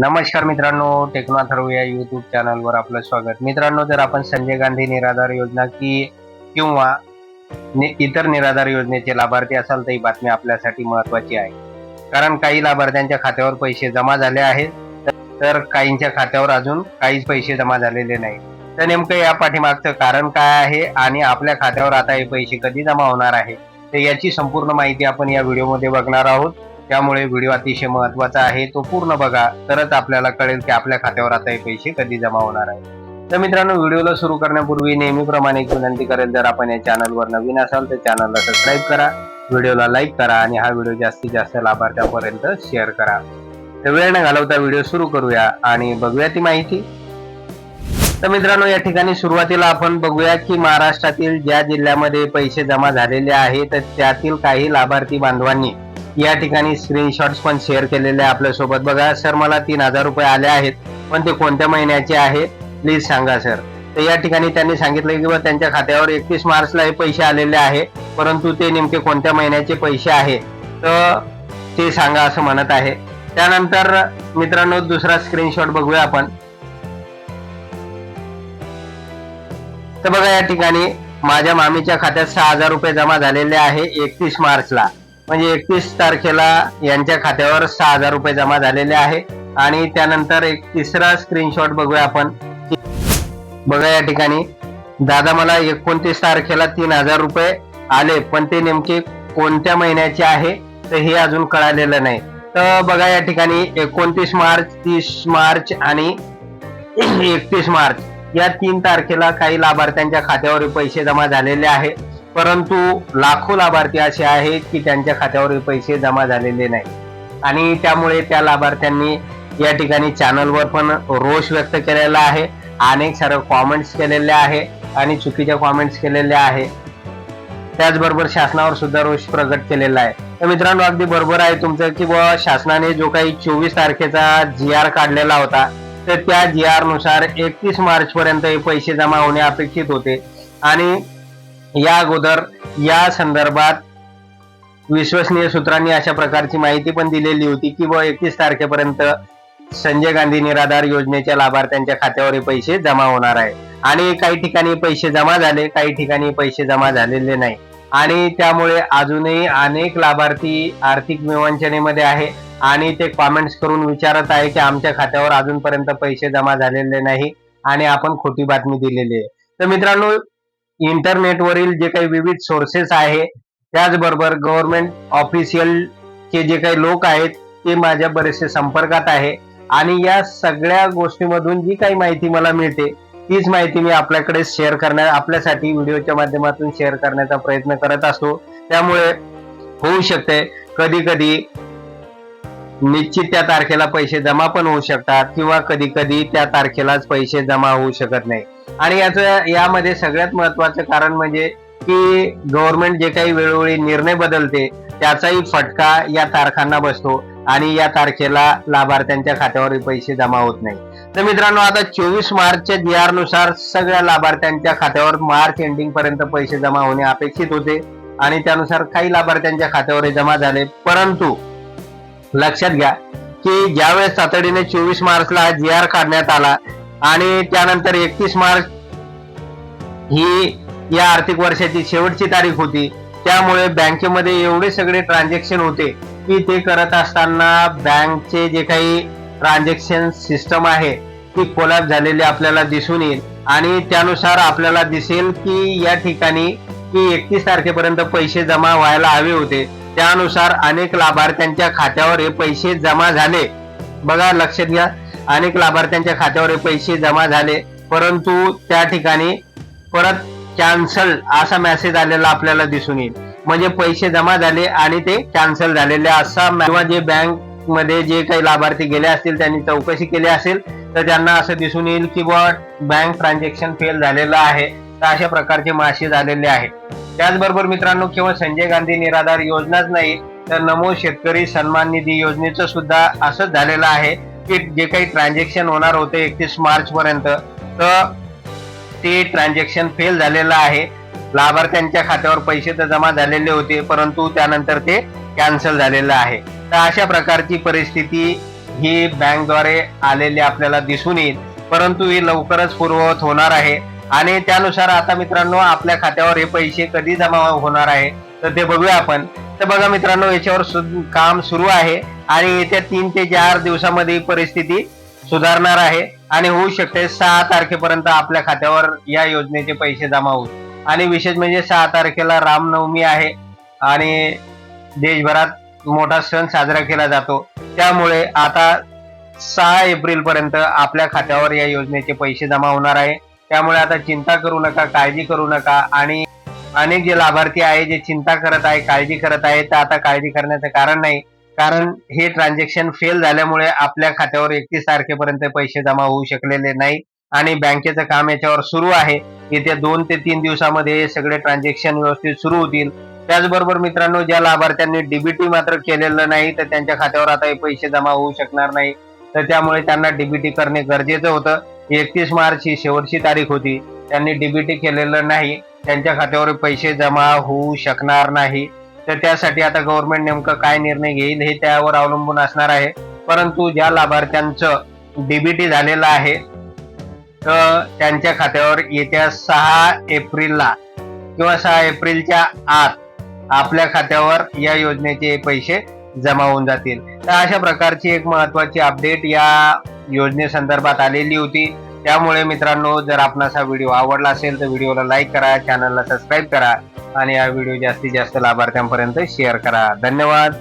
नमस्कार मित्रांनो टेक्नॉथर्व या युट्यूब चॅनलवर आपलं स्वागत. मित्रांनो जर आपण संजय गांधी निराधार योजना की किंवा नि- इतर निराधार योजनेचे लाभार्थी असाल तर ही बातमी आपल्यासाठी महत्वाची आहे. कारण काही लाभार्थ्यांच्या खात्यावर पैसे जमा झाले आहेत तर- तर काहींच्या खात्यावर अजून काहीच पैसे जमा झालेले नाही. तर नेमकं या पाठीमागचं कारण काय आहे आणि आपल्या खात्यावर आता हे पैसे कधी जमा होणार आहे तर याची संपूर्ण माहिती आपण या व्हिडिओमध्ये बघणार आहोत. त्यामुळे व्हिडिओ अतिशय महत्त्वाचा आहे. तो पूर्ण बघा. तरच आपल्याला कळेल की आपल्या खात्यावर आता हे पैसे कधी जमा होणार आहे तर मित्रांनो व्हिडिओला सुरू करण्यापूर्वी नेहमीप्रमाणे एक विनंती करेल जर आपण या चॅनलवर नवीन असाल तर चॅनलला सबस्क्राईब करा. व्हिडिओला लाईक करा आणि हा व्हिडिओ जास्तीत जास्त लाभार्थ्यापर्यंत शेअर करा. तर वेळ न घालवता व्हिडिओ सुरू करूया आणि बघूया ती माहिती. तर मित्रांनो या ठिकाणी सुरुवातीला आपण बघूया की महाराष्ट्रातील ज्या जिल्ह्यामध्ये पैसे जमा झालेले आहेत तर त्यातील काही लाभार्थी बांधवांनी या ठिकाणी स्क्रीनशॉट्स पण शेअर केलेले आहे आपल्यासोबत. बघा सर मला तीन हजार रुपये आले आहेत पण ते कोणत्या महिन्याचे आहे? प्लीज सांगा सर तर या ठिकाणी त्यांनी सांगितलं की बा त्यांच्या खात्यावर एकतीस मार्चला हे पैसे आलेले आहे परंतु ते नेमके कोणत्या महिन्याचे पैसे आहे? तर ते सांगा असं म्हणत आहे. त्यानंतर मित्रांनो दुसरा स्क्रीनशॉट बघूया आपण. तर बघा या ठिकाणी माझ्या मामीच्या खात्यात सहा हजार रुपये जमा झालेले आहे एकतीस मार्चला. म्हणजे एकतीस तारखेला यांच्या खात्यावर सहा हजार रुपये जमा झालेले आहे. आणि त्यानंतर एक तिसरा स्क्रीनशॉट बघूया आपण. बघा या ठिकाणी. दादा मला एकोणतीस तारखेला तीन हजार रुपये आले पण ते नेमके कोणत्या महिन्याचे आहे तर हे अजून कळालेलं नाही. तर बघा या ठिकाणी एकोणतीस मार्च तीस मार्च आणि एकतीस मार्च या तीन तारखेला काही लाभार्थ्यांच्या खात्यावर पैसे जमा झालेले आहे. परंतु लाखो लाभार्थी असे आहेत की त्यांच्या खात्यावर पैसे जमा झालेले नाही आणि त्यामुळे त्या लाभार्थ्यांनी या ठिकाणी चॅनलवर पण रोष व्यक्त केलेला आहे. अनेक सारे कॉमेंट्स केलेले आहे आणि चुकीच्या कॉमेंट्स केलेले आहे. त्याचबरोबर शासनावर सुद्धा रोष प्रगट केलेला आहे. तर मित्रांनो अगदी बरोबर आहे तुमचं की बुवा शासनाने जो काही चोवीस तारखेचा जी आर काढलेला होता तर त्या जी आरनुसार एकतीस मार्च पर्यंत हे पैसे जमा होणे अपेक्षित होते. आणि या अगोदर या संदर्भात विश्वसनीय सूत्रांनी अशा प्रकारची माहिती पण दिलेली होती की व एकतीस तारखेपर्यंत संजय गांधी निराधार योजनेच्या लाभार्थ्यांच्या खात्यावर हे पैसे जमा होणार आहे. आणि काही ठिकाणी पैसे जमा झाले काही ठिकाणी पैसे जमा झालेले नाही. आणि त्यामुळे अजूनही अनेक लाभार्थी आर्थिक विवंचनेमध्ये आहे आणि ते कॉमेंट्स करून विचारत आहे की आमच्या खात्यावर अजूनपर्यंत पैसे जमा झालेले नाही आणि आपण खोटी बातमी दिलेली आहे. तर मित्रांनो इंटरनेटवरील जे काही विविध सोर्सेस आहे त्याचबरोबर गव्हर्नमेंट ऑफिशियल चे जे काही लोक आहेत ते माझ्या बरेचसे संपर्कात आहे. आणि या सगळ्या गोष्टीमधून जी काही माहिती मला मिळते तीच माहिती मी आपल्याकडे शेअर करण्या आपल्यासाठी व्हिडिओच्या माध्यमातून शेअर करण्याचा प्रयत्न करत असतो. त्यामुळे होऊ शकते. कधी कधी निश्चित त्या तारखेला पैसे जमा पण होऊ शकतात किंवा कधी कधी त्या तारखेलाच पैसे जमा होऊ शकत नाही. आणि याचं यामध्ये सगळ्यात महत्वाचं कारण म्हणजे की गव्हर्नमेंट जे काही वेळोवेळी निर्णय बदलते त्याचाही फटका या तारखांना बसतो आणि या तारखेला लाभार्थ्यांच्या खात्यावर पैसे जमा होत नाही. तर मित्रांनो आता चोवीस मार्चच्या जी आरनुसार सगळ्या लाभार्थ्यांच्या खात्यावर मार्च एंडिंग पर्यंत पैसे जमा होणे अपेक्षित होते आणि त्यानुसार काही लाभार्थ्यांच्या खात्यावर जमा झाले. परंतु लक्षात घ्या की ज्यावेळेस तातडीने चोवीस मार्चला जी आर काढण्यात आला आणि त्यानंतर एकतीस मार्च ही या आर्थिक वर्षाची शेवटची तारीख होती त्यामुळे बँकेमध्ये एवढे सगळे ट्रान्झॅक्शन होते की ते करत असताना बँकचे जे काही ट्रान्झॅक्शन सिस्टम आहे ती कोलॅप झालेली आपल्याला दिसून येईल. आणि त्यानुसार आपल्याला दिसेल की या ठिकाणी की एकतीस तारखेपर्यंत पैसे जमा व्हायला हवे होते. त्यानुसार अनेक लाभार्थ्यांच्या खात्यावर हे पैसे जमा झाले. बघा लक्षात घ्या. अनेक लाभार्थ्यांच्या खात्यावर हे पैसे जमा झाले. परंतु त्या ठिकाणी परत कॅन्सल असा मेसेज आलेला आपल्याला दिसून येईल. म्हणजे पैसे जमा झाले आणि ते कॅन्सल झालेले असा किंवा जे बँकमध्ये जे काही लाभार्थी गेले असतील त्यांनी चौकशी केली असेल तर त्यांना असं दिसून येईल की बुवा बँक ट्रान्झॅक्शन फेल झालेलं आहे. तर अशा प्रकारचे मासे झालेले आहे त्याचबरोबर मित्रांनो केवळ संजय गांधी निराधार योजनाच नाही तर नमो शेतकरी सन्मान निधी योजनेचं सुद्धा असंच झालेलं आहे की जे काही ट्रान्झॅक्शन होणार होते एकतीस मार्च पर्यंत तर ते ट्रान्झॅक्शन फेल झालेलं आहे. लाभार्थ्यांच्या खात्यावर पैसे तर जमा झालेले होते परंतु त्यानंतर ते कॅन्सल झालेलं आहे. तर अशा प्रकारची परिस्थिती ही बँकद्वारे आलेली आपल्याला दिसून येईल. परंतु ही लवकरच पूर्ववत होणार आहे. आणि त्यानुसार आता मित्रांनो आपल्या खात्यावर हे पैसे कधी जमा होणार आहे तर ते बघूया आपण. तर बघा मित्रांनो याच्यावर सु- काम सुरू आहे आणि येत्या तीन ते चार दिवसामध्ये परिस्थिती सुधारणार आहे. आणि होऊ शकते सहा तारखेपर्यंत आपल्या खात्यावर या योजनेचे पैसे जमा होईल आणि विशेष म्हणजे सहा तारखेला रामनवमी आहे आणि देशभरात मोठा सण साजरा केला जातो. त्यामुळे आता सहा एप्रिल पर्यंत आपल्या खात्यावर या योजनेचे पैसे जमा होणार आहे. त्यामुळे आता चिंता करू नका काळजी करू नका. आणि अनेक जे लाभार्थी आहे जे चिंता करत आहे काळजी करत आहे तर आता काळजी करण्याचं कारण नाही. कारण हे ट्रान्झॅक्शन फेल झाल्यामुळे आपल्या खात्यावर एकतीस तारखेपर्यंत पैसे जमा होऊ शकलेले नाही. आणि बँकेचं काम याच्यावर सुरू आहे. येत्या दोन ते तीन दिवसामध्ये हे सगळे ट्रान्झॅक्शन व्यवस्थित सुरू होतील. त्याचबरोबर मित्रांनो ज्या लाभार्थ्यांनी डीबीटी मात्र केलेलं नाही तर त्यांच्या खात्यावर आता हे पैसे जमा होऊ शकणार नाही. तर त्यामुळे त्यांना डीबीटी करणे गरजेचं होतं. एकतीस मार्च ही शेवटची तारीख होती. त्यांनी डीबीटी केलेलं नाही. त्यांच्या खात्यावर पैसे जमा होऊ शकणार नाही. तर त्यासाठी आता गव्हर्नमेंट नेमकं काय निर्णय घेईल हे त्यावर अवलंबून असणार आहे. परंतु ज्या लाभार्थ्यांचं डीबीटी झालेलं आहे तर त्यांच्या खात्यावर येत्या सहा एप्रिलला किंवा सहा एप्रिलच्या आत आपल्या खात्यावर या योजनेचे पैसे जमा होऊन जातील. तर अशा प्रकारची एक महत्वाची अपडेट या योजनेसंदर्भात आलेली होती. त्यामुळे मित्रांनो जर आपणास हा व्हिडिओ आवडला असेल तर व्हिडिओला लाईक करा चॅनलला सबस्क्राईब करा आणि हा व्हिडिओ जास्तीत जास्त लाभार्थ्यांपर्यंत शेअर करा. धन्यवाद.